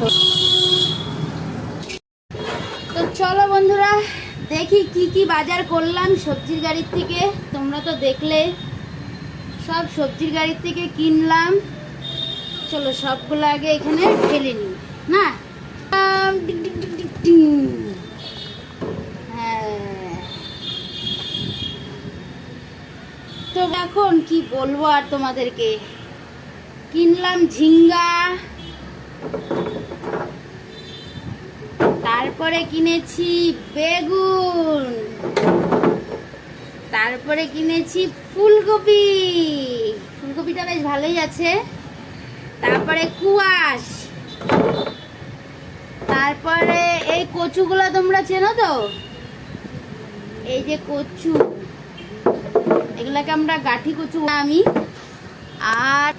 তো চলো বন্ধুরা, দেখি কি কি বাজার করলাম সবজির গাড়ির থেকে। তোমরা তো দেখলে, সব সবজির গাড়ির থেকে কিনলাম। চলো সবগুলো আগে এখানে ঢেলে নিই, না। হ্যাঁ। তো এখন কি বলব আর তোমাদেরকে। কিনলাম ঝিঙ্গা তারপরে কিনেছি বেগুন। তারপরে কিনেছি ফুলকপি। ফুলকপিটা বেশ ভালোই আছে। তারপরে কুয়াশ। তারপরে এই কচুগুলো তোমরা চেনো তো? এই যে কচু। এগুলাকে আমরা গাঠি কচু আমি। আর